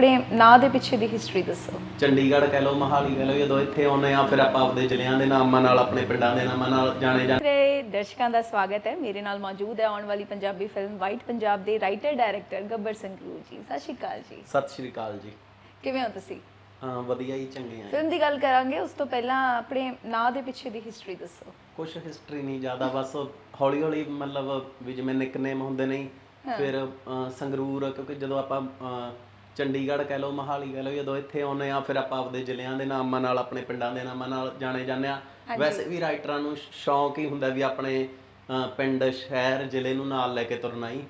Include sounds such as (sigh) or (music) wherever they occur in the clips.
ਆਪਣੇ ਨਾਂ ਦੇ ਪਿੱਛੇ ਦੀ ਹਿਸਟਰੀ ਦੱਸੋ। ਚੰਡੀਗੜ੍ਹ ਕਹਿ ਲਓ ਮਹਾਲੀ ਕਹਿ ਲਓ ਜਦੋਂ ਇੱਥੇ ਆਉਂਦੇ ਆ ਫਿਰ ਆਪਾਂ ਆਪਦੇ ਜ਼ਿਲ੍ਹਿਆਂ ਦੇ ਨਾਮਾਂ ਨਾਲ ਆਪਣੇ ਪਿੰਡਾਂ ਦੇ ਨਾਮਾਂ ਨਾਲ ਜਾਣੇ ਜਾਂਦੇ। ਮੇਰੇ ਦਰਸ਼ਕਾਂ ਦਾ ਸਵਾਗਤ ਹੈ। ਮੇਰੇ ਨਾਲ ਮੌਜੂਦ ਹੈ ਆਉਣ ਵਾਲੀ ਪੰਜਾਬੀ ਫਿਲਮ ਵਾਈਟ ਪੰਜਾਬ ਦੇ ਰਾਈਟਰ ਡਾਇਰੈਕਟਰ ਗੱਬਰ ਸੰਗਰੂਰ ਜੀ। ਸਤਿ ਸ਼੍ਰੀ ਅਕਾਲ ਜੀ। ਸਤਿ ਸ਼੍ਰੀ ਅਕਾਲ ਜੀ। ਕਿਵੇਂ ਹੋ ਤੁਸੀਂ? ਹਾਂ ਵਧੀਆ ਹੀ ਚੰਗੇ ਆ ਫਿਲਮ ਦੀ ਗੱਲ ਕਰਾਂਗੇ ਉਸ ਤੋਂ ਪਹਿਲਾਂ ਆਪਣੇ ਨਾਂ ਦੇ ਪਿੱਛੇ ਦੀ ਹਿਸਟਰੀ ਦੱਸੋ। ਕੁਝ ਹਿਸਟਰੀ ਨਹੀਂ ਜ਼ਿਆਦਾ ਬਸ ਹੌਲੀ ਹੌਲੀ ਮਤਲਬ ਵੀ ਜਿਵੇਂ ਨਿਕਨੇਮ ਹੁੰਦੇ ਨੇ ਫਿਰ ਸੰਗਰੂਰ ਕਿਉਂਕਿ ਜਦੋਂ ਆਪਾਂ ਚੰਡੀਗੜ੍ਹ ਕਹਿ ਲਓ ਮਹਾਲੀ ਕਹਿ ਲਓ ਜਦੋਂ ਇੱਥੇ ਆਉਂਦੇ ਆ ਫਿਰ ਆਪਾਂ ਆਪਦੇ ਜ਼ਿਲ੍ਹਿਆਂ ਦੇ ਨਾਮਾਂ ਨਾਲ ਆਪਣੇ ਪਿੰਡਾਂ ਦੇ ਨਾਮਾਂ ਨਾਲ ਜਾਣੇ ਜਾਂਦੇ ਆ ਵੈਸੇ ਵੀ ਰਾਈਟਰਾਂ ਨੂੰ ਸ਼ੌਂਕ ਹੀ ਹੁੰਦਾ ਵੀ ਆਪਣੇ ਪਿੰਡ ਸ਼ਹਿਰ ਜ਼ਿਲ੍ਹੇ ਨੂੰ ਨਾਲ ਲੈ ਕੇ ਤੁਰਨਾ ਹੀ।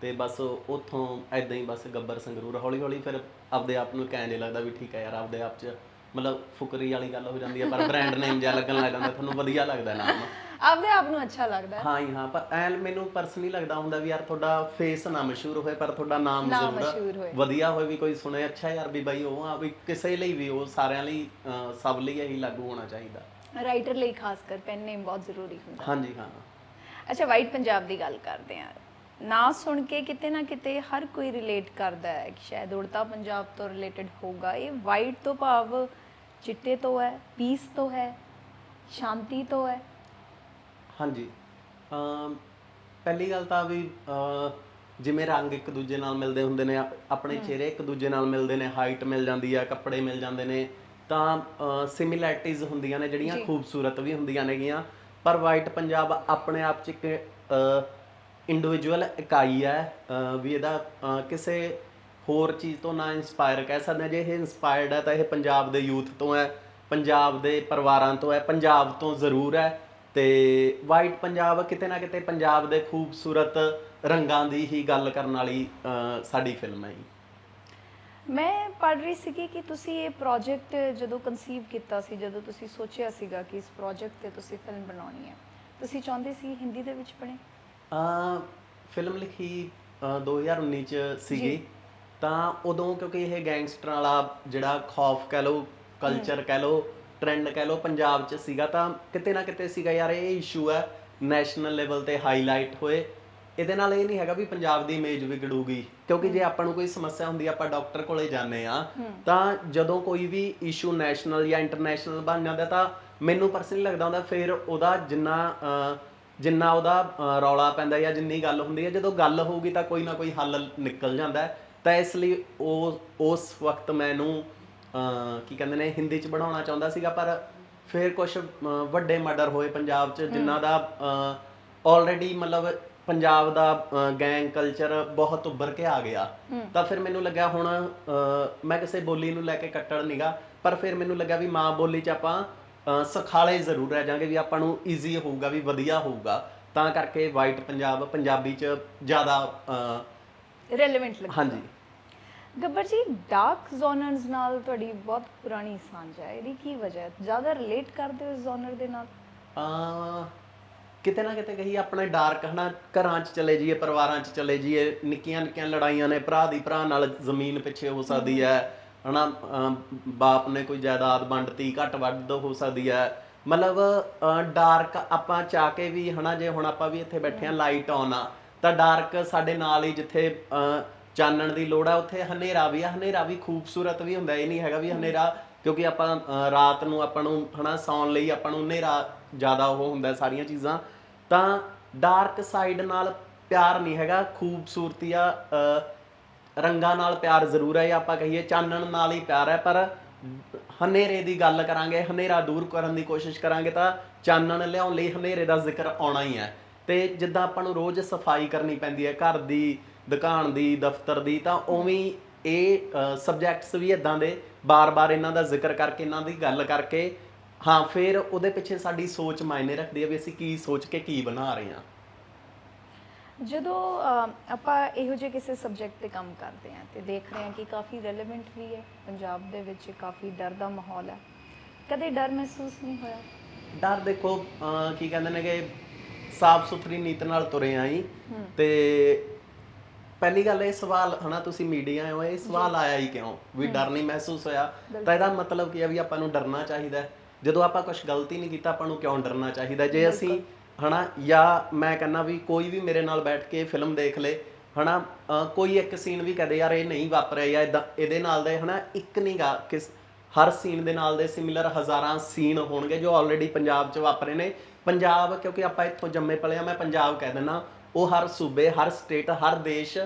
ਤੇ ਬਸ ਉੱਥੋਂ ਐਦਾਂ ਹੀ ਬਸ ਗੱਬਰ ਸੰਗਰੂਰ ਹੌਲੀ ਹੌਲੀ ਫਿਰ ਆਪਦੇ ਆਪ ਨੂੰ ਕਹਿਣ ਲੱਗਦਾ ਵੀ ਠੀਕ ਹੈ ਯਾਰ ਆਪਦੇ ਆਪ 'ਚ ਮਤਲਬ ਫੁਕਰੀ ਵਾਲੀ ਗੱਲ ਹੋ ਜਾਂਦੀ ਹੈ ਪਰ ਬ੍ਰਾਂਡ ਨੇਮ ਜਿਹਾ ਲੱਗਣ ਲੱਗ ਜਾਂਦਾ ਤੁਹਾਨੂੰ ਵਧੀਆ ਲੱਗਦਾ ਨਾਮ। ਆਪਦੇ ਆਪ ਨੂੰ ਅੱਛਾ ਲੱਗਦਾ ਹੈ। ਹਾਂ ਹੀ ਪਰ ਐ ਮੈਨੂੰ ਪਰਸਨਲੀ ਲੱਗਦਾ ਹੁੰਦਾ ਵੀ ਯਾਰ ਤੁਹਾਡਾ ਫੇਸ ਨਾ ਮਸ਼ਹੂਰ ਹੋਏ ਪਰ ਤੁਹਾਡਾ ਨਾਮ ਨਾਮ ਮਸ਼ਹੂਰ ਜ਼ਰੂਰ ਹੋਏ। ਵਧੀਆ ਹੋਏ ਵੀ ਕੋਈ ਸੁਣੇ। ਅੱਛਾ ਯਾਰ ਵੀ ਬਾਈ ਉਹ ਆ ਵੀ ਕਿਸੇ ਲਈ ਵੀ ਉਹ ਸਾਰਿਆਂ ਲਈ ਅਹ, ਸਭ ਲਈ ਇਹੀ ਲਾਗੂ ਹੋਣਾ ਚਾਹੀਦਾ। ਰਾਈਟਰ ਲਈ ਖਾਸ ਕਰ ਪੈਨ ਨੇਮ ਬਹੁਤ ਜ਼ਰੂਰੀ ਹੁੰਦਾ। ਹਾਂਜੀ ਹਾਂ। ਅੱਛਾ ਵਾਈਟ ਪੰਜਾਬ ਦੀ ਗੱਲ ਕਰਦੇ ਹਾਂ। ਨਾਂ ਸੁਣ ਕੇ ਕਿਤੇ ਨਾ ਕਿਤੇ ਹਰ ਕੋਈ ਰਿਲੇਟ ਕਰਦਾ ਹੈ ਕਿ ਸ਼ਾਇਦ ਉੜਤਾ ਪੰਜਾਬ ਤੋਂ ਰਿਲੇਟਡ ਹੋਊਗਾ। ਇਹ ਵਾਈਟ ਤੋਂ ਭਾਵ ਚਿੱਟੇ ਤੋਂ ਹੈ ਪੀਸ ਤੋਂ ਹੈ ਸ਼ਾਂਤੀ ਤੋਂ ਹੈ। ਹਾਂਜੀ। ਅਮ ਪਹਿਲੀ ਗੱਲ ਤਾਂ ਵੀ ਅਹ, ਜਿਵੇਂ ਰੰਗ ਇੱਕ ਦੂਜੇ ਨਾਲ ਮਿਲਦੇ ਹੁੰਦੇ ਨੇ ਆ- ਆਪਣੇ ਚਿਹਰੇ ਇੱਕ ਦੂਜੇ ਨਾਲ ਮਿਲਦੇ ਨੇ ਹਾਈਟ ਮਿਲ ਜਾਂਦੀ ਆ ਕੱਪੜੇ ਮਿਲ ਜਾਂਦੇ ਨੇ ਤਾਂ ਸਿਮਿਲੈਰਿਟੀਜ਼ ਹੁੰਦੀਆਂ ਨੇ ਜਿਹੜੀਆਂ ਖੂਬਸੂਰਤ ਵੀ ਹੁੰਦੀਆਂ ਨੇਗੀਆਂ। ਪਰ ਵਾਈਟ ਪੰਜਾਬ ਆਪਣੇ ਆਪ ਚ ਇੱਕ ਇੰਡੀਵਿਜੂਅਲ ਇਕਾਈ ਹੈ ਵੀ ਇਹਦਾ ਕਿਸੇ ਹੋਰ ਚੀਜ਼ ਤੋਂ ਨਾ ਇਨਸਪਾਇਰ ਕਹਿ ਸਕਦੇ ਹਾਂ। ਜੇ ਇਹ ਇਨਸਪਾਇਰਡ ਹੈ ਤਾਂ ਇਹ ਪੰਜਾਬ ਦੇ ਯੂਥ ਤੋਂ ਹੈ, ਪੰਜਾਬ ਦੇ ਪਰਿਵਾਰਾਂ ਤੋਂ ਹੈ, ਪੰਜਾਬ ਤੋਂ ਜ਼ਰੂਰ ਹੈ। ਤੇ ਵਾਈਟ ਪੰਜਾਬ ਕਿਤੇ ਨਾ ਕਿਤੇ ਪੰਜਾਬ ਦੇ ਖੂਬਸੂਰਤ ਰੰਗਾਂ ਦੀ ਹੀ ਗੱਲ ਕਰਨ ਵਾਲੀ ਸਾਡੀ ਫਿਲਮ ਹੈ ਜੀ। ਮੈਂ ਪੜ ਰਹੀ ਸੀਗੀ ਕਿ ਤੁਸੀਂ ਇਹ ਪ੍ਰੋਜੈਕਟ ਜਦੋਂ ਕਨਸੀਵ ਕੀਤਾ ਸੀ, ਜਦੋਂ ਤੁਸੀਂ ਸੋਚਿਆ ਸੀਗਾ ਕਿ ਇਸ ਪ੍ਰੋਜੈਕਟ ਤੇ ਤੁਸੀਂ ਫਿਲਮ ਬਣਾਉਣੀ ਹੈ, ਤੁਸੀਂ ਚਾਹੁੰਦੇ ਸੀ ਹਿੰਦੀ ਦੇ ਵਿੱਚ ਬਣੇ ਅ ਫਿਲਮ ਲਿਖੀ ਅ, 2019 ਚ ਸੀਗੀ। ਤਾਂ ਉਦੋਂ ਕਿਉਂਕਿ ਇਹ ਗੈਂਗਸਟਰਾਂ ਵਾਲਾ ਜਿਹੜਾ ਖੌਫ ਕਹਿ ਲਓ ਕਲਚਰ ਕਹਿ ਲਓ ਟ੍ਰੈਂਡ ਕਹਿ ਲਓ ਪੰਜਾਬ ਚ ਸੀਗਾ ਤਾਂ ਕਿਤੇ ਨਾ ਕਿਤੇ ਸੀਗਾ ਯਾਰ ਇਹ ਇਸ਼ੂ ਹੈ ਨੈਸ਼ਨਲ ਲੈਵਲ ਤੇ ਹਾਈਲਾਈਟ ਹੋਏ। ਇਹਦੇ ਨਾਲ ਇਹ ਨਹੀਂ ਹੈਗਾ ਵੀ ਪੰਜਾਬ ਦੀ ਇਮੇਜ ਵਿਗੜੂਗੀ। ਕਿਉਂਕਿ ਜੇ ਆਪਾਂ ਨੂੰ ਕੋਈ ਸਮੱਸਿਆ ਹੁੰਦੀ ਆ ਆਪਾਂ ਡਾਕਟਰ ਕੋਲੇ ਜਾਂਦੇ ਆ ਤਾਂ ਜਦੋਂ ਕੋਈ ਵੀ ਇਸ਼ੂ ਨੈਸ਼ਨਲ ਜਾਂ ਇੰਟਰਨੈਸ਼ਨਲ ਬਣ ਜਾਂਦਾ ਤਾਂ ਮੈਨੂੰ ਪਰਸਨਲੀ ਲੱਗਦਾ ਹੁੰਦਾ ਫਿਰ ਉਹਦਾ ਜਿੰਨਾ ਅ, ਜਿੰਨਾ ਉਹਦਾ ਰੌਲਾ ਪੈਂਦਾ ਜਾਂ ਜਿੰਨੀ ਗੱਲ ਹੁੰਦੀ ਹੈ ਜਦੋਂ ਗੱਲ ਹੋਊਗੀ ਤਾਂ ਕੋਈ ਨਾ ਕੋਈ ਹੱਲ ਨਿਕਲ ਜਾਂਦਾ ਹੈ। ਤਾਂ ਇਸ ਲਈ ਉਹ ਉਸ ਵਕਤ ਮੈਨੂੰ ਕੀ ਕਹਿੰਦੇ ਨੇ ਹਿੰਦੀ ਚ ਬਣਾਉਣਾ ਚਾਹੁੰਦਾ ਸੀਗਾ ਪਰ ਫਿਰ ਕੁਝ ਵੱਡੇ ਮਰਡਰ ਹੋਏ ਪੰਜਾਬ ਚ ਜਿਨ੍ਹਾਂ ਦਾ ਆਲਰੇਡੀ ਮਤਲਬ ਪੰਜਾਬ ਦਾ ਗੈਂਗ ਕਲਚਰ ਬਹੁਤ ਉੱਭਰ ਕੇ ਆ ਗਿਆ। ਤਾਂ ਫਿਰ ਮੈਨੂੰ ਲੱਗਿਆ ਹੁਣ ਮੈਂ ਕਿਸੇ ਬੋਲੀ ਨੂੰ ਲੈ ਕੇ ਕੱਟੜ ਨਿਗਾ ਪਰ ਫਿਰ ਮੈਨੂੰ ਲੱਗਾ ਵੀ ਮਾਂ ਬੋਲੀ ਚ ਆਪਾਂ ਸਖਾਲੇ ਜ਼ਰੂਰ ਰਹਿ ਜਾਾਂਗੇ ਵੀ ਆਪਾਂ ਨੂੰ ਈਜ਼ੀ ਹੋਊਗਾ ਵੀ ਵਧੀਆ ਹੋਊਗਾ। ਤਾਂ ਕਰਕੇ ਵਾਈਟ ਪੰਜਾਬ ਪੰਜਾਬੀ ਚ ਜ਼ਿਆਦਾ ਰੈਲੇਵੈਂਟ ਲੱਗਾ ਹਾਂਜੀ। ਗੱਬਰ ਜੀ ਡਾਰਕ ਜ਼ੋਨਰਸ ਨਾਲ ਤੁਹਾਡੀ ਬਹੁਤ ਪੁਰਾਣੀ ਸਾਂਝ ਹੈ। ਇਹਦੀ ਕੀ ਵਜ੍ਹਾ ਹੈ? ਜ਼ਿਆਦਾ ਰਿਲੇਟ ਕਰਦੇ ਹੋ ਇਸ ਜ਼ੋਨਰ ਦੇ ਨਾਲ? ਅ ਕਿਤੇ ਨਾ ਕਿਤੇ ਕਹੀ ਆਪਣੇ ਡਾਰਕ ਹਨਾ ਘਰਾਂ 'ਚ ਚਲੇ ਜਾਈਏ ਪਰਿਵਾਰਾਂ 'ਚ ਚਲੇ ਜਾਈਏ ਨਿੱਕੀਆਂ ਨਿੱਕੀਆਂ ਲੜਾਈਆਂ ਨੇ ਭਰਾ ਦੀ ਭਰਾ ਨਾਲ ਜ਼ਮੀਨ ਪਿੱਛੇ ਹੋ ਸਕਦੀ ਹੈ। ਹਨਾ ਅ, ਬਾਪ ਨੇ ਕੋਈ ਜਾਇਦਾਦ ਵੰਡਤੀ ਘੱਟ ਵੱਧ ਹੋ ਸਕਦੀ ਹੈ ਮਤਲਬ ਡਾਰਕ ਆਪਾਂ ਚਾਹ ਕੇ ਵੀ ਹਨਾ ਜੇ ਹੁਣ ਆਪਾਂ ਵੀ ਇੱਥੇ ਬੈਠੇ ਆ ਲਾਈਟ ਆਨ ਆ ਤਾਂ ਡਾਰਕ ਸਾਡੇ ਨਾਲ ਹੀ ਜਿੱਥੇ ਚਾਨਣ ਦੀ ਲੋੜ ਆ ਉੱਥੇ ਹਨੇਰਾ ਵੀ ਆ ਹਨੇਰਾ ਵੀ ਖੂਬਸੂਰਤ ਵੀ ਹੁੰਦਾ ਇਹ ਨਹੀਂ ਹੈਗਾ ਵੀ ਹਨੇਰਾ ਕਿਉਂਕਿ ਆਪਾਂ ਰਾਤ ਨੂੰ ਆਪਾਂ ਨੂੰ ਹਨਾ ਸੌਣ ਲਈ ਆਪਾਂ ਨੂੰ ਹਨੇਰਾ ਜ਼ਿਆਦਾ ਉਹ ਹੁੰਦਾ ਸਾਰੀਆਂ ਚੀਜ਼ਾਂ। ਤਾਂ ਡਾਰਕ ਸਾਈਡ ਨਾਲ ਪਿਆਰ ਨਹੀਂ ਹੈਗਾ ਖੂਬਸੂਰਤੀ ਆ ਰੰਗਾਂ ਨਾਲ ਪਿਆਰ ਜ਼ਰੂਰ ਹੈ ਜਾਂ ਆਪਾਂ ਕਹੀਏ ਚਾਨਣ ਨਾਲ ਹੀ ਪਿਆਰ ਹੈ, ਪਰ ਹਨੇਰੇ ਦੀ ਗੱਲ ਕਰਾਂਗੇ, ਹਨੇਰਾ ਦੂਰ ਕਰਨ ਦੀ ਕੋਸ਼ਿਸ਼ ਕਰਾਂਗੇ ਤਾਂ ਚਾਨਣ ਲਿਆਉਣ ਲਈ ਹਨੇਰੇ ਦਾ ਜ਼ਿਕਰ ਆਉਣਾ ਹੀ ਹੈ। ਤੇ ਜਿੱਦਾਂ ਆਪਾਂ ਨੂੰ ਰੋਜ਼ ਸਫ਼ਾਈ ਕਰਨੀ ਪੈਂਦੀ ਹੈ, ਘਰ ਦੀ, ਦੁਕਾਨ ਦੀ, ਦਫ਼ਤਰ ਦੀ, ਤਾਂ ਉਵੇਂ ਇਹ ਸਬਜੈਕਟਸ ਵੀ ਇਦਾਂ ਦੇ ਬਾਰ-ਬਾਰ ਇਹਨਾਂ ਦਾ ਜ਼ਿਕਰ ਕਰਕੇ, ਇਹਨਾਂ ਦੀ ਗੱਲ ਕਰਕੇ, ਹਾਂ, ਫਿਰ ਉਹਦੇ ਪਿੱਛੇ ਸਾਡੀ ਸੋਚ ਮਾਇਨੇ ਰੱਖਦੀ ਹੈ ਵੀ ਅਸੀਂ ਕੀ ਸੋਚ ਕੇ ਕੀ ਬਣਾ ਰਹੇ ਹਾਂ। ਜਦੋਂ ਆਪਾਂ ਇਹੋ ਜਿਹੇ ਕਿਸੇ ਸਬਜੈਕਟ ਤੇ ਕੰਮ ਕਰਦੇ ਹਾਂ ਤੇ ਦੇਖ ਰਹੇ ਹਾਂ ਕਿ ਕਾਫੀ ਰੈਲੇਵੈਂਟ ਵੀ ਹੈ ਪੰਜਾਬ ਦੇ ਵਿੱਚ ਕਾਫੀ ਡਰ ਦਾ ਮਾਹੌਲ ਹੈ। ਕਦੇ ਡਰ ਮਹਿਸੂਸ ਨਹੀਂ ਹੋਇਆ? ਡਰ ਦੇਖੋ ਕੀ ਕਹਿੰਦੇ ਨੇ ਕਿ ਸਾਫ਼ ਸੁਥਰੀ ਨੀਤ ਨਾਲ ਤੁਰੇ ਆਈ ਤੇ ਪਹਿਲੀ ਗੱਲ ਇਹ ਸਵਾਲ ਹਨਾ ਤੁਸੀਂ ਮੀਡੀਆ ਹੋ ਇਹ ਸਵਾਲ ਆਇਆ ਹੀ ਕਿਉਂ? ਵੀ ਡਰ ਨਹੀਂ ਮਹਿਸੂਸ ਹੋਇਆ। ਤਾਂ ਇਹਦਾ ਮਤਲਬ ਕੀ ਹੈ ਵੀ ਆਪਾਂ ਨੂੰ ਡਰਨਾ ਚਾਹੀਦਾ। ਜਦੋਂ ਆਪਾਂ ਕੁਝ ਗਲਤੀ ਨਹੀਂ ਕੀਤਾ ਆਪਾਂ ਨੂੰ ਕਿਉਂ ਡਰਨਾ ਚਾਹੀਦਾ ਜੇ ਅਸੀਂ ਹਨਾ? ਜਾਂ ਮੈਂ ਕਹਿੰਦਾ ਵੀ ਕੋਈ ਵੀ ਮੇਰੇ ਨਾਲ ਬੈਠ ਕੇ ਫਿਲਮ ਦੇਖ ਲੇ ਹਨਾ? ਕੋਈ ਇੱਕ ਸੀਨ ਵੀ ਕਹਦੇ ਯਾਰ ਇਹ ਨਹੀਂ ਵਾਪਰਿਆ ਜਾਂ ਇਦਾਂ ਇਹਦੇ ਨਾਲ ਦੇ ਹਨਾ? ਇੱਕ ਨਹੀਂਗਾ ਕਿਸ ਹਰ ਸੀਨ ਦੇ ਨਾਲ ਦੇ ਸਿਮਿਲਰ ਹਜ਼ਾਰਾਂ ਸੀਨ ਹੋਣਗੇ ਜੋ ਆਲਰੇਡੀ ਪੰਜਾਬ 'ਚ ਵਾਪਰੇ ਨੇ। ਪੰਜਾਬ ਕਿਉਂਕਿ ਆਪਾਂ ਇੱਥੋਂ ਜੰਮੇ ਪਲੇ ਆ ਮੈਂ ਪੰਜਾਬ ਕਹਿ ਦਿੰਦਾ ਉਹ ਹਰ ਸੂਬੇ ਹਰ ਸਟੇਟ ਹਰ ਦੇਸ਼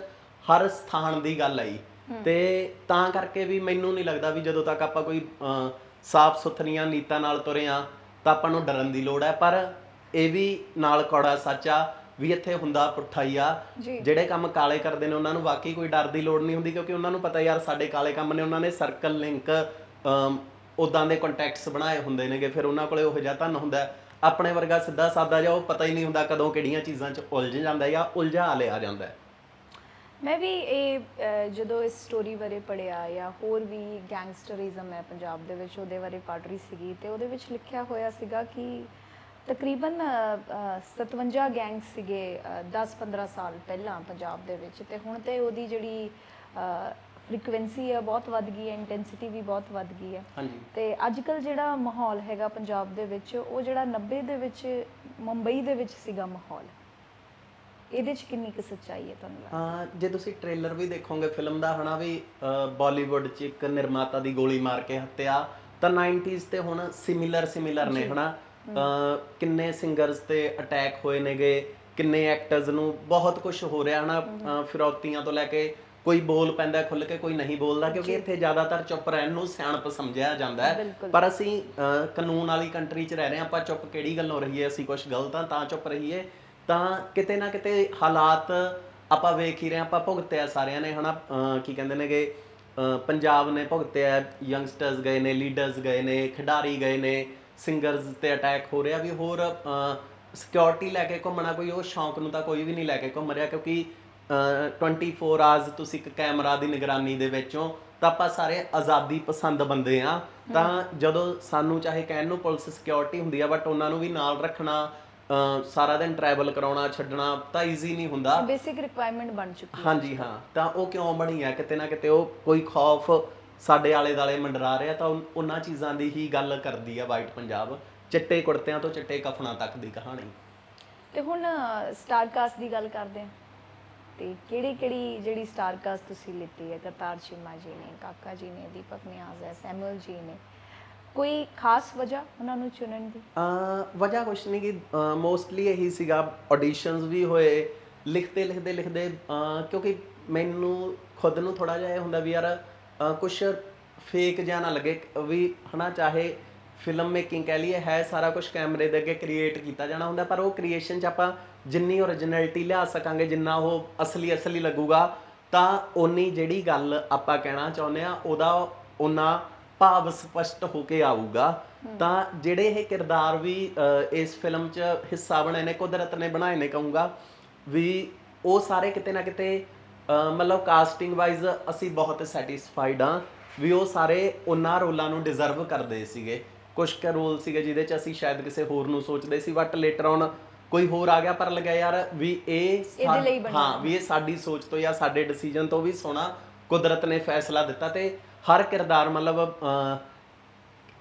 ਹਰ ਸਥਾਨ ਦੀ ਗੱਲ ਆਈ ਤੇ ਤਾਂ ਕਰਕੇ ਵੀ ਮੈਨੂੰ ਨਹੀਂ ਲੱਗਦਾ ਵੀ ਜਦੋਂ ਤੱਕ ਆਪਾਂ ਕੋਈ ਸਾਫ਼ ਸੁਥਰੀਆਂ ਨੀਤਾਂ ਨਾਲ ਤੁਰੇ ਆ ਤਾਂ ਆਪਾਂ ਨੂੰ ਡਰਨ ਦੀ ਲੋੜ ਹੈ ਪਰ ਇਹ ਵੀ ਨਾਲ ਕੌੜਾ ਸੱਚ ਵੀ ਇੱਥੇ ਹੁੰਦਾ ਪੁੱਠਾ ਹੀ ਆ ਜੀ ਜਿਹੜੇ ਕੰਮ ਕਾਲੇ ਕਰਦੇ ਨੇ ਉਹਨਾਂ ਨੂੰ ਵਾਕਈ ਕੋਈ ਡਰ ਦੀ ਲੋੜ ਨਹੀਂ ਹੁੰਦੀ ਕਿਉਂਕਿ ਉਹਨਾਂ ਨੂੰ ਪਤਾ ਯਾਰ ਸਾਡੇ ਕਾਲੇ ਕੰਮ ਨੇ ਉਹਨਾਂ ਨੇ ਸਰਕਲ ਲਿੰਕ ਉਦਾਂ ਦੇ ਕੰਟੈਕਟਸ ਬਣਾਏ ਹੁੰਦੇ ਨੇਗੇ ਫਿਰ ਉਹਨਾਂ ਕੋਲੇ ਉਹ ਜਿਹਾ ਧਨ ਹੁੰਦਾ ਹੈ। ਆਪਣੇ ਵਰਗਾ ਸਿੱਧਾ ਸਾਦਾ ਜਿਹਾ ਉਹ ਪਤਾ ਹੀ ਨਹੀਂ ਹੁੰਦਾ ਕਦੋਂ ਕਿਹੜੀਆਂ ਚੀਜ਼ਾਂ 'ਚ ਉਲਝ ਜਾਂਦਾ ਜਾਂ ਉਲਝਾ ਲਿਆ ਜਾਂਦਾ ਹੈ। ਮੈਂ ਵੀ ਇਹ ਅਹ, ਜਦੋਂ ਇਸ ਸਟੋਰੀ ਬਾਰੇ ਪੜਿਆ ਜਾਂ ਹੋਰ ਵੀ ਗੈਂਗਸਟਰਿਜ਼ਮ ਹੈ ਪੰਜਾਬ ਦੇ ਵਿੱਚ ਉਹਦੇ ਬਾਰੇ ਪੜ੍ਹ ਰਹੀ ਸੀਗੀ ਤੇ ਉਹਦੇ ਵਿੱਚ ਲਿਖਿਆ ਹੋਇਆ ਸੀਗਾ ਕਿ ਤਕਰੀਬਨ ਅਹ, ਅਹ, 57 ਗੈਂਗ ਸੀਗੇ 10-15 ਸਾਲ ਪਹਿਲਾਂ ਪੰਜਾਬ ਦੇ ਵਿੱਚ ਤੇ ਹੁਣ ਤੇ ਉਹਦੀ ਜਿਹੜੀ ਫ੍ਰੀਕੁਐਂਸੀ ਹੈ ਬਹੁਤ ਵੱਧ ਗਈ ਹੈ ਇੰਟੈਂਸਿਟੀ ਵੀ ਬਹੁਤ ਵੱਧ ਗਈ ਹੈ। ਤੇ ਅੱਜ ਕੱਲ ਜਿਹੜਾ ਮਾਹੌਲ ਹੈਗਾ ਪੰਜਾਬ ਦੇ ਵਿੱਚ ਉਹ ਜਿਹੜਾ 90 ਦੇ ਵਿੱਚ ਮੁੰਬਈ ਦੇ ਵਿੱਚ ਸੀਗਾ ਮਾਹੌਲ। ਇਹਦੇ ਚ ਕਿੰਨੀ ਕੁ ਸੱਚਾਈ ਹੈ ਤੁਹਾਨੂੰ ਲੱਗਦਾ? ਹਾਂ ਜੇ ਤੁਸੀਂ ਟ੍ਰੇਲਰ ਵੀ ਦੇਖੋਗੇ ਫਿਲਮ ਦਾ ਹਨਾ ਵੀ ਬਾਲੀਵੁੱਡ 'ਚ ਇੱਕ ਨਿਰਮਾਤਾ ਦੀ ਗੋਲੀ ਮਾਰ ਕੇ ਹੱਤਿਆ ਤਾਂ 90s ਤੇ ਹੁਣ ਸਿਮਿਲਰ ਸਿਮਿਲਰ ਨੇ ਹਨਾ। ਕਿੰਨੇ ਸਿੰਗਰਸ ਤੇ ਅਟੈਕ ਹੋਏ ਨੇਗੇ ਕਿੰਨੇ ਐਕਟਰਸ ਨੂੰ ਬਹੁਤ ਕੁਝ ਹੋ ਰਿਹਾ ਹਨਾ ਫਿਰੌਤੀਆਂ ਤੋਂ ਲੈ ਕੇ ਕੋਈ ਬੋਲ ਪੈਂਦਾ ਖੁੱਲ ਕੇ ਕੋਈ ਨਹੀਂ ਬੋਲਦਾ ਕਿਉਂਕਿ ਇੱਥੇ ਜ਼ਿਆਦਾਤਰ ਚੁੱਪ ਰਹਿਣ ਨੂੰ ਸਿਆਣਪ ਸਮਝਿਆ ਜਾਂਦਾ ਹੈ। ਪਰ ਅਸੀਂ ਕਾਨੂੰਨ ਵਾਲੀ ਕੰਟਰੀ 'ਚ ਰਹਿ ਰਹੇ ਹਾਂ ਆਪਾਂ ਚੁੱਪ ਕਿਹੜੀ ਗੱਲੋਂ ਰਹੀਏ ਅਸੀਂ ਕੁਝ ਗਲਤ ਆ ਤਾਂ ਚੁੱਪ ਰਹੀਏ। ਤਾਂ ਕਿਤੇ ਨਾ ਕਿਤੇ ਹਾਲਾਤ ਆਪਾਂ ਵੇਖ ਹੀ ਰਹੇ ਹਾਂ ਆਪਾਂ ਭੁਗਤਿਆ ਸਾਰਿਆਂ ਨੇ ਹਨਾ? ਕੀ ਕਹਿੰਦੇ ਨੇਗੇ? ਪੰਜਾਬ ਨੇ ਭੁਗਤਿਆ ਯੰਗਸਟਰਸ ਗਏ ਨੇ ਲੀਡਰਸ ਗਏ ਨੇ ਖਿਡਾਰੀ ਗਏ ਨੇ। ਸਿੰਗਰਸ ਤੇ ਅਟੈਕ ਹੋ ਰਿਹਾ ਵੀ ਹੋਰ ਸਿਕਿਉਰਿਟੀ ਲੈ ਕੇ ਘੁੰਮਣਾ ਕੋਈ ਉਹ ਸ਼ੌਂਕ ਨੂੰ ਤਾਂ ਕੋਈ ਵੀ ਨਹੀਂ ਲੈ ਕੇ ਘੁੰਮ ਰਿਹਾ ਕਿਉਂਕਿ ਅਹ 24 ਆਵਰਸ ਤੁਸੀਂ ਇੱਕ ਕੈਮਰਾ ਦੀ ਨਿਗਰਾਨੀ ਦੇ ਵਿੱਚੋਂ ਤਾਂ ਆਪਾਂ ਸਾਰੇ ਆਜ਼ਾਦੀ ਪਸੰਦ ਬੰਦੇ ਆ ਤਾਂ ਜਦੋਂ ਸਾਨੂੰ ਚਾਹੇ ਕਹਿਣ ਨੂੰ ਪੁਲਿਸ ਸਿਕਿਉਰਿਟੀ ਹੁੰਦੀ ਆ ਬਟ ਉਹਨਾਂ ਨੂੰ ਵੀ ਨਾਲ ਰੱਖਣਾ ਸਾਰਾ ਦਿਨ ਟਰੈਵਲ ਕਰਾਉਣਾ ਛੱਡਣਾ ਤਾਂ ਈਜ਼ੀ ਨਹੀਂ ਹੁੰਦਾ। ਬੇਸਿਕ ਰਿਕੁਆਇਰਮੈਂਟ ਬਣ ਚੁੱਕੀ ਹੈ। ਹਾਂਜੀ ਹਾਂ। ਤਾਂ ਉਹ ਕਿਉਂ ਬਣੀ ਆ? ਕਿਤੇ ਨਾ ਕਿਤੇ ਉਹ ਕੋਈ ਖੌਫ ਸਾਡੇ ਆਲੇ ਦਾਲੇ ਮੰਡਰਾ ਰਿਹਾ ਤਾਂ ਉਹਨਾਂ ਚੀਜ਼ਾਂ ਦੀ ਹੀ ਗੱਲ ਕਰਦੀ ਆ ਵਾਈਟ ਪੰਜਾਬ। ਚਿੱਟੇ ਕੁੜਤਿਆਂ ਤੋਂ ਚਿੱਟੇ ਕਫਨਾਂ ਤੱਕ ਦੀ ਕਹਾਣੀ। ਤੇ ਹੁਣ ਸਟਾਰ ਕਾਸਟ ਦੀ ਗੱਲ ਕਰਦੇ ਹਾਂ ਤੇ ਕਿਹੜੀ ਕਿਹੜੀ ਜਿਹੜੀ ਸਟਾਰ ਕਾਸਟ ਤੁਸੀਂ ਲਿੱਤੀ ਹੈ? ਕਰਤਾਰ ਚੀਮਾ ਜੀ ਨੇ ਕਾਕਾ ਜੀ ਨੇ ਦੀਪਕ ਨਿਆਜ਼ ਹੈ ਸੈਮੂਅਲ ਜੀ ਨੇ। ਕੋਈ ਖਾਸ ਵਜ੍ਹਾ ਉਹਨਾਂ ਨੂੰ ਚੁਣਨ ਦੀ? ਅਹ ਵਜ੍ਹਾ ਕੁਛ ਨਹੀਂ ਕਿ ਮੋਸਟਲੀ ਇਹੀ ਸੀਗਾ ਆਡੀਸ਼ਨਸ ਵੀ ਹੋਏ ਲਿਖਦੇ ਲਿਖਦੇ ਲਿਖਦੇ ਕਿਉਂਕਿ ਮੈਨੂੰ ਖੁਦ ਨੂੰ ਥੋੜਾ ਜਿਹਾ ਇਹ ਹੁੰਦਾ ਵੀ ਯਾਰ ਕੁਛ ਫੇਕ ਜਿਹਾ ਨਾ ਲੱਗੇ ਵੀ ਹਨਾ ਚਾਹੇ ਫਿਲਮ ਮੇਕਿੰਗ ਕਹਿ ਲਈਏ ਹੈ ਸਾਰਾ ਕੁਝ ਕੈਮਰੇ ਦੇ ਅੱਗੇ ਕ੍ਰੀਏਟ ਕੀਤਾ ਜਾਣਾ ਹੁੰਦਾ ਪਰ ਉਹ ਕ੍ਰੀਏਸ਼ਨ 'ਚ ਆਪਾਂ ਜਿੰਨੀ ਓਰੀਜਨੈਲਿਟੀ ਲਿਆ ਸਕਾਂਗੇ ਜਿੰਨਾ ਉਹ ਅਸਲੀ ਅਸਲੀ ਲੱਗੂਗਾ ਤਾਂ ਓਨੀ ਜਿਹੜੀ ਗੱਲ ਆਪਾਂ ਕਹਿਣਾ ਚਾਹੁੰਦੇ ਆ ਉਹਦਾ ਉਹਨਾਂ ਭਾਵ ਸਪਸ਼ਟ ਹੋ ਕੇ ਆਊਗਾ। ਤਾਂ ਜਿਹੜੇ ਇਹ ਕਿਰਦਾਰ ਵੀ ਇਸ ਫਿਲਮ 'ਚ ਹਿੱਸਾ ਬਣੇ ਨੇ ਕੁਦਰਤ ਨੇ ਬਣਾਏ ਨੇ ਕਹੂੰਗਾ ਵੀ ਉਹ ਸਾਰੇ ਕਿਤੇ ਨਾ ਕਿਤੇ ਮਤਲਬ ਕਾਸਟਿੰਗ ਵਾਈਜ਼ ਅਸੀਂ ਬਹੁਤ ਸੈਟੀਸਫਾਈਡ ਆ ਵੀ ਉਹ ਸਾਰੇ ਉਹਨਾਂ ਰੋਲਾਂ ਨੂੰ ਡਿਜ਼ਰਵ ਕਰਦੇ ਸੀਗੇ। ਕੁਝ ਕੁ ਰੋਲ ਸੀਗੇ ਜਿਹਦੇ 'ਚ ਅਸੀਂ ਸ਼ਾਇਦ ਕਿਸੇ ਹੋਰ ਨੂੰ ਸੋਚਦੇ ਸੀ ਬਟ ਲੇਟਰ ਔਨ ਕੋਈ ਹੋਰ ਆ ਗਿਆ ਪਰ ਲੱਗਿਆ ਯਾਰ ਵੀ ਇਹ ਸਾ- ਇਹਦੇ ਲਈ ਬਣਿਆ। ਹਾਂ ਵੀ ਇਹ ਸਾਡੀ ਸੋਚ ਤੋਂ ਜਾਂ ਸਾਡੇ ਡਿਸੀਜਨ ਤੋਂ ਵੀ ਸੋਹਣਾ ਕੁਦਰਤ ਨੇ ਫੈਸਲਾ ਦਿੱਤਾ ਤੇ ਹਰ ਕਿਰਦਾਰ ਮਤਲਬ ਅਹ,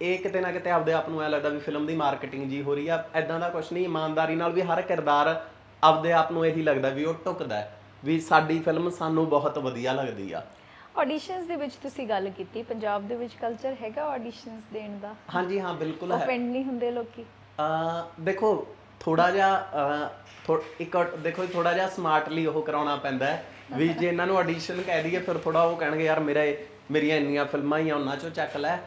ਇਹ ਕਿਤੇ ਨਾ ਕਿਤੇ ਆਪਦੇ ਆਪ ਨੂੰ ਐ ਲੱਗਦਾ ਵੀ ਫਿਲਮ ਦੀ ਮਾਰਕੀਟਿੰਗ ਜੀ ਹੋ ਰਹੀ ਆ। ਐਦਾਂ ਦਾ ਕੁਝ ਨਹੀਂ ਇਮਾਨਦਾਰੀ ਨਾਲ ਵੀ ਹਰ ਕਿਰਦਾਰ ਆਪਦੇ ਆਪ ਨੂੰ ਇਹੀ ਲੱਗਦਾ ਵੀ ਉਹ ਟੁਕਦਾ ਹੈ, ਵੀ ਸਾਡੀ ਫਿਲਮ ਸਾਨੂੰ ਬਹੁਤ ਵਧੀਆ ਲੱਗਦੀ ਆ। ਆਡੀਸ਼ਨਸ ਦੇ ਵਿੱਚ ਤੁਸੀਂ ਗੱਲ ਕੀਤੀ ਪੰਜਾਬ ਦੇ ਵਿੱਚ ਕਲਚਰ ਹੈਗਾ ਆਡੀਸ਼ਨਸ ਦੇਣ ਦਾ? ਹਾਂਜੀ ਹਾਂ ਬਿਲਕੁਲ ਹੈ। ਆਫੈਂਡ ਨਹੀਂ ਹੁੰਦੇ ਲੋਕੀ? ਅਹ ਦੇਖੋ ਥੋੜਾ ਜਿਹਾ ਇੱਕ ਦੇਖੋ ਥੋੜਾ ਜਿਹਾ ਸਮਾਰਟਲੀ ਉਹ ਕਰਾਉਣਾ ਪੈਂਦਾ ਵੀ ਜੇ ਇਹਨਾਂ ਨੂੰ ਆਡੀਸ਼ਨ ਕਹਿ ਦਈਏ ਫਿਰ ਥੋੜਾ ਉਹ ਕਹਿਣਗੇ ਯਾਰ ਮੇਰਾ ਮੇਰੀਆਂ ਇੰਨੀਆਂ ਫਿਲਮਾਂ ਹੀ ਆ ਉਹਨਾਂ ਚੋਂ ਚੱਕ ਲੈ।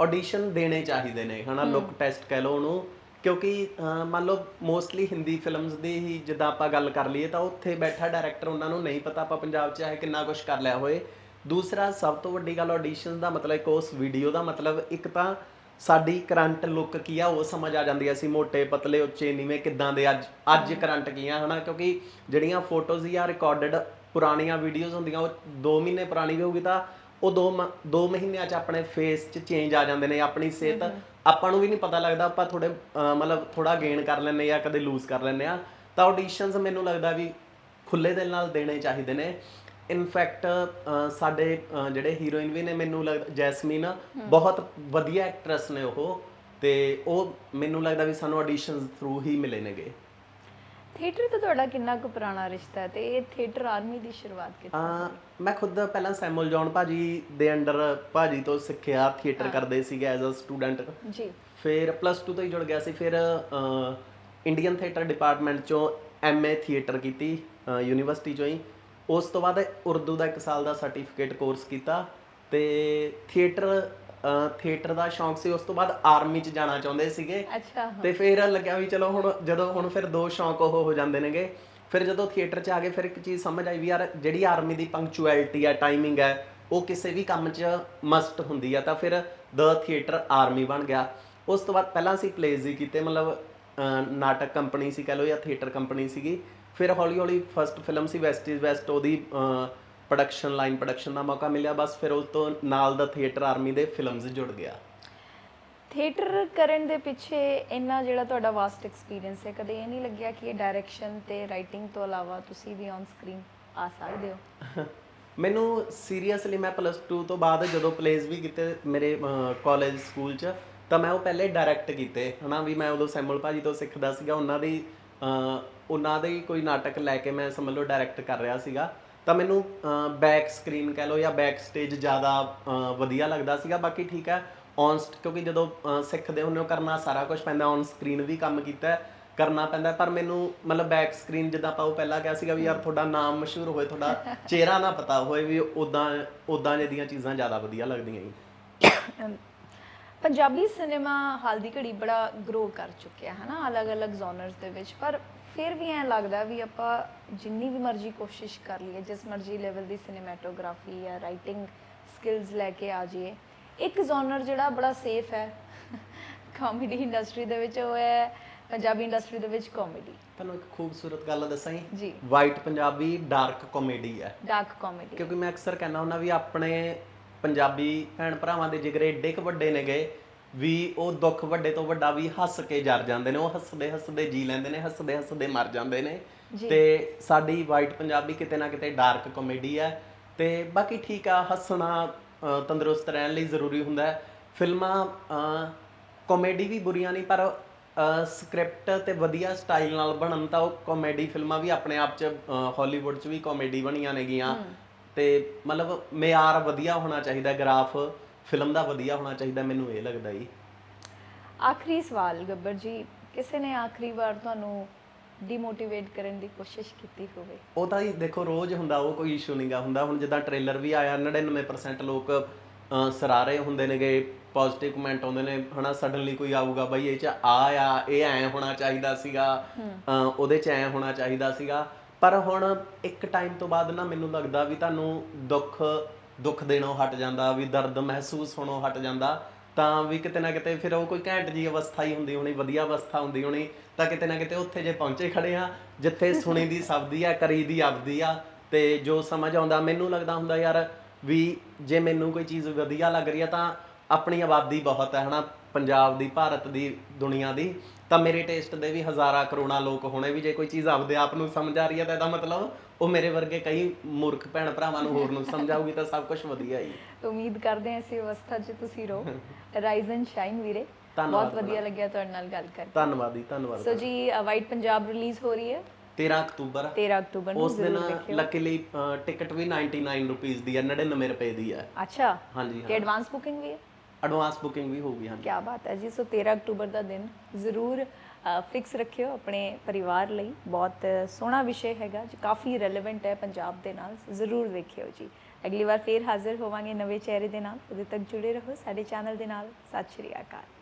ਆਡੀਸ਼ਨ ਦੇਣੇ ਚਾਹੀਦੇ ਨੇ ਹਨਾ? ਲੁੱਕ ਟੈਸਟ ਕਹਿ ਲਓ ਉਹਨੂੰ। ਕਿਉਂਕਿ ਮੰਨ ਲਓ ਮੋਸਟਲੀ ਹਿੰਦੀ ਫਿਲਮਸ ਦੀ ਹੀ ਜਿੱਦਾਂ ਆਪਾਂ ਗੱਲ ਕਰ ਲਈਏ ਤਾਂ ਉੱਥੇ ਬੈਠਾ ਡਾਇਰੈਕਟਰ ਉਹਨਾਂ ਨੂੰ ਨਹੀਂ ਪਤਾ ਆਪਾਂ ਪੰਜਾਬ 'ਚ ਆਏ ਕਿੰਨਾ ਕੁਝ ਕਰ ਲਿਆ ਹੋਏ। ਦੂਸਰਾ, ਸਭ ਤੋਂ ਵੱਡੀ ਗੱਲ ਆਡੀਸ਼ਨ ਦਾ ਮਤਲਬ ਇੱਕ ਉਸ ਵੀਡੀਓ ਦਾ ਮਤਲਬ ਇੱਕ ਤਾਂ ਸਾਡੀ ਕਰੰਟ ਲੁੱਕ ਕੀ ਆ, ਉਹ ਸਮਝ ਆ ਜਾਂਦੀ ਆ ਅਸੀਂ ਮੋਟੇ, ਪਤਲੇ, ਉੱਚੇ, ਨੀਵੇਂ ਕਿੱਦਾਂ ਦੇ ਅੱਜ ਅੱਜ ਕਰੰਟ ਕੀ ਆ, ਹਨਾ? ਕਿਉਂਕਿ ਜਿਹੜੀਆਂ ਫੋਟੋਜ਼ ਜਾਂ ਰਿਕਾਰਡਡ ਪੁਰਾਣੀਆਂ ਵੀਡੀਓਜ਼ ਹੁੰਦੀਆਂ, ਉਹ 2 ਮਹੀਨੇ ਪੁਰਾਣੀ ਵੀ ਹੋਊਗੀ ਤਾਂ ਉਹ 2 2 ਮਹੀਨਿਆਂ 'ਚ ਆਪਣੇ ਫੇਸ 'ਚ ਚੇਂਜ ਆ ਜਾਂਦੇ ਨੇ, ਆਪਣੀ ਸਿਹਤ ਆਪਾਂ ਨੂੰ ਵੀ ਨਹੀਂ ਪਤਾ ਲੱਗਦਾ ਆਪਾਂ ਥੋੜੇ ਮਤਲਬ ਥੋੜਾ ਗੇਨ ਕਰ ਲੈਂਦੇ ਜਾਂ ਕਦੇ ਲੂਜ਼ ਕਰ ਲੈਂਦੇ ਆ ਤਾਂ ਆਡੀਸ਼ਨਸ ਮੈਨੂੰ ਲੱਗਦਾ ਵੀ ਖੁੱਲੇ ਦਿਲ ਨਾਲ ਦੇਣੇ ਚਾਹੀਦੇ ਨੇ। ਇਨਫੈਕਟ ਸਾਡੇ ਜਿਹੜੇ ਹੀਰੋਇਨ ਵੀ ਨੇ ਮੈਨੂੰ ਲੱਗਦਾ ਜੈਸਮੀਨ ਬਹੁਤ ਵਧੀਆ ਐਕਟਰੈਸ ਨੇ ਉਹ। ਤੇ ਉਹ ਮੈਨੂੰ ਲੱਗਦਾ ਵੀ ਸਾਨੂੰ ਆਡੀਸ਼ਨਸ ਥਰੂ ਹੀ ਮਿਲੇ ਨੇਗੇ। ਥੀਏਟਰ ਤੋਂ ਤੁਹਾਡਾ ਕਿੰਨਾ ਕੁ ਪੁਰਾਣਾ ਰਿਸ਼ਤਾ ਹੈ ਤੇ ਇਹ ਥੀਏਟਰ ਆਰਮੀ ਦੀ ਸ਼ੁਰੂਆਤ ਕਿੱਥੋਂ ਆ ਮੈਂ ਖੁਦ ਪਹਿਲਾਂ ਸੈਮੂਅਲ ਜੌਨ ਭਾਜੀ ਦੇ ਅੰਡਰ ਭਾਜੀ ਤੋਂ ਸਿੱਖਿਆ ਥੀਏਟਰ ਕਰਦੇ ਸੀਗੇ ਐਜ਼ ਅ ਸਟੂਡੈਂਟ ਜੀ। ਫਿਰ ਪਲੱਸ 2 ਤੋਂ ਹੀ ਜੁੜ ਗਿਆ ਸੀ। ਫਿਰ ਇੰਡੀਅਨ ਥੀਏਟਰ ਡਿਪਾਰਟਮੈਂਟ ਚੋਂ ਐਮਏ ਥੀਏਟਰ ਕੀਤੀ ਯੂਨੀਵਰਸਿਟੀ ਚੋਂ ਹੀ। ਉਸ ਤੋਂ ਬਾਅਦ ਉਰਦੂ ਦਾ 1 ਸਾਲ ਦਾ ਸਰਟੀਫਿਕੇਟ ਕੋਰਸ ਕੀਤਾ ਤੇ ਥੀਏਟਰ ਥੀਏਟਰ ਦਾ ਸ਼ੌਂਕ ਸੀ ਉਸ ਤੋਂ ਬਾਅਦ ਆਰਮੀ 'ਚ ਜਾਣਾ ਚਾਹੁੰਦੇ ਸੀਗੇ। ਅੱਛਾ ਤੇ ਫਿਰ ਲੱਗਿਆ ਵੀ ਚਲੋ ਹੁਣ ਜਦੋਂ ਹੁਣ ਫਿਰ ਦੋ ਸ਼ੌਂਕ ਉਹ ਹੋ ਜਾਂਦੇ ਨੇਗੇ। ਫਿਰ ਜਦੋਂ ਥੀਏਟਰ 'ਚ ਆ ਗਏ ਫਿਰ ਇੱਕ ਚੀਜ਼ ਸਮਝ ਆਈ ਵੀ ਯਾਰ ਜਿਹੜੀ ਆਰਮੀ ਦੀ ਪੰਕਚੁਅਲਿਟੀ ਹੈ ਟਾਈਮਿੰਗ ਹੈ ਉਹ ਕਿਸੇ ਵੀ ਕੰਮ 'ਚ ਮਸਟ ਹੁੰਦੀ ਆ ਤਾਂ ਫਿਰ ਦ ਥੀਏਟਰ ਆਰਮੀ ਬਣ ਗਿਆ। ਉਸ ਤੋਂ ਬਾਅਦ ਪਹਿਲਾਂ ਅਸੀਂ ਪਲੇਜ਼ ਹੀ ਕੀਤੇ ਮਤਲਬ ਨਾਟਕ ਕੰਪਨੀ ਸੀ ਕਹ ਲਓ ਜਾਂ ਥੀਏਟਰ ਕੰਪਨੀ ਸੀਗੀ। ਫਿਰ ਹੌਲੀ ਹੌਲੀ ਫਰਸਟ ਫਿਲਮ ਸੀ ਵੈਸਟ ਇਜ਼ ਵੈਸਟ ਉਹਦੀ ਪ੍ਰੋਡਕਸ਼ਨ ਲਾਈਨ ਪ੍ਰੋਡਕਸ਼ਨ ਦਾ ਮੌਕਾ ਮਿਲਿਆ ਬਸ ਫਿਰ ਉਸ ਤੋਂ ਨਾਲ ਦਾ ਥੀਏਟਰ ਆਰਮੀ ਦੇ ਫਿਲਮਸ ਜੁੜ ਗਿਆ। ਥੀਏਟਰ ਕਰਨ ਦੇ ਪਿੱਛੇ ਇੰਨਾ ਜਿਹੜਾ ਤੁਹਾਡਾ ਵਾਸਟ ਐਕਸਪੀਰੀਅੰਸ ਹੈ ਕਦੇ ਇਹ ਨਹੀਂ ਲੱਗਿਆ ਕਿ ਇਹ ਡਾਇਰੈਕਸ਼ਨ ਤੇ ਰਾਈਟਿੰਗ ਤੋਂ ਇਲਾਵਾ ਤੁਸੀਂ ਵੀ ਔਨ ਸਕਰੀਨ ਆ ਸਕਦੇ ਹੋ? (laughs) ਮੈਨੂੰ ਸੀਰੀਅਸਲੀ ਮੈਂ ਪਲੱਸ 2 ਤੋਂ ਬਾਅਦ ਜਦੋਂ ਪਲੇਸ ਵੀ ਕੀਤੇ ਮੇਰੇ ਕਾਲਜ ਸਕੂਲ 'ਚ ਤਾਂ ਮੈਂ ਉਹ ਪਹਿਲੇ ਡਾਇਰੈਕਟ ਕੀਤੇ ਹਨਾ ਵੀ ਮੈਂ ਉਦੋਂ ਸੈਮਲ ਭਾਜੀ ਤੋਂ ਸਿੱਖਦਾ ਸੀਗਾ ਉਹਨਾਂ ਦੀ ਉਹਨਾਂ ਦੇ ਕੋਈ ਨਾਟਕ ਲੈ ਕੇ ਮੈਂ ਸਮਝ ਲਓ ਡਾਇਰੈਕਟ ਕਰ ਰਿਹਾ ਸੀਗਾ। ਤਾਂ ਮੈਨੂੰ ਬੈਕ ਸਕਰੀਨ ਕਹਿ ਲਓ ਜਾਂ ਬੈਕ ਸਟੇਜ ਜ਼ਿਆਦਾ ਵਧੀਆ ਲੱਗਦਾ ਸੀਗਾ। ਬਾਕੀ ਠੀਕ ਹੈ ਔਨ ਕਿਉਂਕਿ ਜਦੋਂ ਸਿੱਖਦੇ ਹੁੰਦੇ ਹੋ, ਕਰਨਾ ਸਾਰਾ ਕੁਝ ਪੈਂਦਾ ਔਨ ਸਕਰੀਨ ਵੀ ਕੰਮ ਕੀਤਾ, ਕਰਨਾ ਪੈਂਦਾ। ਪਰ ਮੈਨੂੰ ਮਤਲਬ ਬੈਕ ਸਕਰੀਨ ਜਿੱਦਾਂ ਆਪਾਂ ਉਹ ਪਹਿਲਾਂ ਕਿਹਾ ਸੀਗਾ ਵੀ ਯਾਰ ਤੁਹਾਡਾ ਨਾਮ ਮਸ਼ਹੂਰ ਹੋਏ, ਤੁਹਾਡਾ ਚਿਹਰਾ ਨਾ ਪਤਾ ਹੋਏ ਵੀ ਉਦਾਂ ਉਦਾਂ ਜਿਹਦੀਆਂ ਚੀਜ਼ਾਂ ਜ਼ਿਆਦਾ ਵਧੀਆ ਲੱਗਦੀਆਂ ਜੀ। ਪੰਜਾਬੀ ਸਿਨੇਮਾ ਹਾਲ ਦੀ ਘੜੀ ਬੜਾ ਗਰੋ ਕਰ ਚੁੱਕਿਆ ਹੈ ਨਾ, ਅਲੱਗ-ਅਲੱਗ ਜ਼ੋਨਰਸ ਦੇ ਵਿੱਚ। ਪਰ ਫਿਰ ਵੀ ਐਂ ਲੱਗਦਾ ਵੀ ਆਪਾਂ ਜਿੰਨੀ ਵੀ ਮਰਜ਼ੀ ਕੋਸ਼ਿਸ਼ ਕਰ ਲਈਏ ਜਿਸ ਮਰਜ਼ੀ ਲੈਵਲ ਦੀ ਸਿਨੇਮੈਟੋਗ੍ਰਾਫੀ ਜਾਂ ਰਾਈਟਿੰਗ ਸਕਿੱਲਸ ਲੈ ਕੇ ਆ ਜਾਈਏ ਇੱਕ ਜ਼ੋਨਰ ਜਿਹੜਾ ਬੜਾ ਸੇਫ ਹੈ ਕਾਮੇਡੀ ਇੰਡਸਟਰੀ ਦੇ ਵਿੱਚ ਉਹ ਹੈ ਪੰਜਾਬੀ ਇੰਡਸਟਰੀ ਦੇ ਵਿੱਚ ਕਾਮੇਡੀ ਤੁਹਾਨੂੰ ਇੱਕ ਖੂਬਸੂਰਤ ਗੱਲ ਦੱਸਾਂ ਜੀ। ਵਾਈਟ ਪੰਜਾਬੀ ਡਾਰਕ ਕਾਮੇਡੀ ਹੈ। ਡਾਰਕ ਕਾਮੇਡੀ ਕਿਉਂਕਿ ਮੈਂ ਅਕਸਰ ਕਹਿੰਦਾ ਹੁੰਦਾ ਵੀ ਆਪਣੇ ਪੰਜਾਬੀ ਭੈਣ ਭਰਾਵਾਂ ਦੇ ਜਿਗਰੇ ਏਡੇ ਕੁ ਵੱਡੇ ਨੇਗੇ ਵੀ ਉਹ ਦੁੱਖ ਵੱਡੇ ਤੋਂ ਵੱਡਾ ਵੀ ਹੱਸ ਕੇ ਜਰ ਜਾਂਦੇ ਨੇ ਉਹ ਹੱਸਦੇ ਹੱਸਦੇ ਜੀ ਲੈਂਦੇ ਨੇ ਹੱਸਦੇ ਹੱਸਦੇ ਮਰ ਜਾਂਦੇ ਨੇ। ਤੇ ਸਾਡੀ ਵਾਈਟ ਪੰਜਾਬੀ ਕਿਤੇ ਨਾ ਕਿਤੇ ਡਾਰਕ ਕਾਮੇਡੀ ਹੈ ਤੇ ਬਾਕੀ ਠੀਕ ਆ ਹੱਸਣਾ ਤੰਦਰੁਸਤ ਰਹਿਣ ਲਈ ਜ਼ਰੂਰੀ ਹੁੰਦਾ ਹੈ। ਫਿਲਮਾਂ ਕਾਮੇਡੀ ਵੀ ਬੁਰੀਆਂ ਨਹੀਂ ਪਰ ਸਕ੍ਰਿਪਟ ਤੇ ਵਧੀਆ ਸਟਾਈਲ ਨਾਲ ਬਣਨ ਤਾਂ ਉਹ ਕਾਮੇਡੀ ਫਿਲਮਾਂ ਵੀ ਆਪਣੇ ਆਪ ਚ ਹਾਲੀਵੁੱਡ ਚ ਵੀ ਕਾਮੇਡੀ ਬਣੀਆਂ ਨੇਗੀਆਂ। ਤੇ ਮਤਲਬ ਮਿਆਰ ਵਧੀਆ ਹੋਣਾ ਚਾਹੀਦਾ ਗ੍ਰਾਫ ਫਿਲਮ ਦਾ ਵਧੀਆ ਹੋਣਾ ਚਾਹੀਦਾ ਮੈਨੂੰ ਇਹ ਲੱਗਦਾ ਜੀ। ਆਖਰੀ ਸਵਾਲ ਗੱਬਰ ਜੀ ਕਿਸੇ ਨੇ ਆਖਰੀ ਵਾਰ ਤੁਹਾਨੂੰ ਡੀਮੋਟੀਵੇਟ ਕਰਨ ਦੀ ਕੋਸ਼ਿਸ਼ ਕੀਤੀ ਹੋਵੇ? ਉਹ ਤਾਂ ਹੀ ਦੇਖੋ ਰੋਜ਼ ਹੁੰਦਾ ਉਹ ਕੋਈ ਇਸ਼ੂ ਨਹੀਂਗਾ ਹੁੰਦਾ। ਹੁਣ ਜਿੱਦਾਂ ਟ੍ਰੇਲਰ ਵੀ ਆਇਆ 99% ਲੋਕ ਸਰਾਰੇ ਹੁੰਦੇ ਨੇਗੇ ਪੋਜ਼ਿਟਿਵ ਕਮੈਂਟ ਆਉਂਦੇ ਨੇ ਹਨਾ ਸਡਨਲੀ ਕੋਈ ਆਊਗਾ ਬਈ ਇਹ ਚ ਆ ਆ ਇਹ ਐ ਹੋਣਾ ਚਾਹੀਦਾ ਸੀਗਾ ਉਹਦੇ ਚ ਐ ਹੋਣਾ ਚਾਹੀਦਾ ਸੀਗਾ। ਪਰ ਹੁਣ ਇੱਕ ਟਾਈਮ ਤੋਂ ਬਾਅਦ ਨਾ ਮੈਨੂੰ ਲੱਗਦਾ ਵੀ ਤੁਹਾਨੂੰ ਦੁੱਖ ਦੁੱਖ ਦੇਣੋਂ ਹਟ ਜਾਂਦਾ, ਵੀ ਦਰਦ ਮਹਿਸੂਸ ਹੋਣੋਂ ਹਟ ਜਾਂਦਾ, ਤਾਂ ਵੀ ਕਿਤੇ ਨਾ ਕਿਤੇ ਫਿਰ ਉਹ ਕੋਈ ਘੈਂਟ ਜੀ ਅਵਸਥਾ ਹੀ ਹੁੰਦੀ ਹੋਣੀ, ਵਧੀਆ ਅਵਸਥਾ ਹੁੰਦੀ ਹੋਣੀ, ਤਾਂ ਕਿਤੇ ਨਾ ਕਿਤੇ ਉੱਥੇ ਜੇ ਪਹੁੰਚੇ ਖੜੇ ਆ ਜਿੱਥੇ ਸੁਣੀ ਦੀ ਸਬਦੀ ਆ, ਕਰੀ ਦੀ ਆਪਦੀ ਆ, ਤੇ ਜੋ ਸਮਝ ਆਉਂਦਾ, ਮੈਨੂੰ ਲੱਗਦਾ ਹੁੰਦਾ ਯਾਰ ਵੀ ਜੇ ਮੈਨੂੰ ਕੋਈ ਚੀਜ਼ ਵਧੀਆ ਲੱਗ ਰਹੀ ਆ, ਤਾਂ ਆਪਣੀ ਆਬਾਦੀ ਬਹੁਤ ਹੈ ਹਨਾ, ਪੰਜਾਬ ਦੀ, ਭਾਰਤ ਦੀ, ਦੁਨੀਆ ਦੀ, ਤਾਂ ਮੇਰੇ ਟੇਸਟ ਦੇ ਵੀ ਹਜ਼ਾਰਾਂ ਕਰੋੜਾਂ ਲੋਕ ਹੋਣੇ ਵੀ ਜੇ ਕੋਈ ਚੀਜ਼ ਆਪਦੇ ਆਪ ਨੂੰ ਸਮਝ ਆ ਰਹੀ ਹੈ ਤਾਂ ਇਹਦਾ ਮਤਲਬ ਉਹ ਮੇਰੇ ਵਰਗੇ ਕਈ ਮੂਰਖ ਭੈਣ ਭਰਾਵਾਂ ਨੂੰ ਹੋਰ ਨੂੰ ਸਮਝਾਊਗੀ ਤਾਂ ਸਭ ਕੁਝ ਵਧੀਆ ਹੀ। ਉਮੀਦ ਕਰਦੇ ਹਾਂ ਇਸੇ ਅਵਸਥਾ 'ਚ ਤੁਸੀਂ ਰਹੋ। ਰਾਈਜ਼ ਐਂਡ ਸ਼ਾਈਨ ਵੀਰੇ। ਬਹੁਤ ਵਧੀਆ ਲੱਗਿਆ ਤੁਹਾਡੇ ਨਾਲ ਗੱਲ ਕਰਕੇ। ਧੰਨਵਾਦ ਜੀ ਧੰਨਵਾਦ ਸੋ ਜੀ ਵਾਈਟ ਪੰਜਾਬ ਰਿਲੀਜ਼ ਹੋ ਰਹੀ ਹੈ। 13 ਅਕਤੂਬਰ। 13 ਅਕਤੂਬਰ ਨੂੰ ਉਸ ਦਿਨ ਲੱਕੀਲੀ ਟਿਕਟ ਵੀ 99 ਰੁਪੀਸ ਦੀ ਹੈ 99 ਰੁਪਏ ਦੀ ਹੈ। ਅੱਛਾ। ਹਾਂਜੀ ਤੇ ਐਡਵਾਂਸ ਬੁਕਿੰਗ ਵੀ ਹੈ? ਐਡਵਾਂਸ ਬੁਕਿੰਗ ਵੀ ਹੋਊਗੀ ਹਾਂਜੀ। ਕੀ ਬਾਤ ਹੈ ਜੀ। ਸੋ 13 ਅਕਤੂਬਰ ਦਾ ਦਿਨ ਜ਼ਰੂਰ ਫਿਕਸ ਰੱਖਿਓ ਆਪਣੇ ਪਰਿਵਾਰ ਲਈ। ਬਹੁਤ ਸੋਹਣਾ ਵਿਸ਼ੇ ਹੈਗਾ ਜੋ, ਕਾਫੀ ਰੈਲੇਵੈਂਟ ਹੈ ਪੰਜਾਬ ਦੇ ਨਾਲ। ਜ਼ਰੂਰ ਵੇਖਿਓ ਜੀ। ਅਗਲੀ ਵਾਰ ਫੇਰ ਹਾਜ਼ਰ ਹੋਵਾਂਗੇ ਨਵੇਂ ਚਿਹਰੇ ਦੇ ਨਾਲ। ਉਦੋਂ ਤੱਕ ਜੁੜੇ ਰਹੋ ਸਾਡੇ ਚੈਨਲ ਦੇ ਨਾਲ। ਸਤਿ ਸ਼੍ਰੀ ਅਕਾਲ।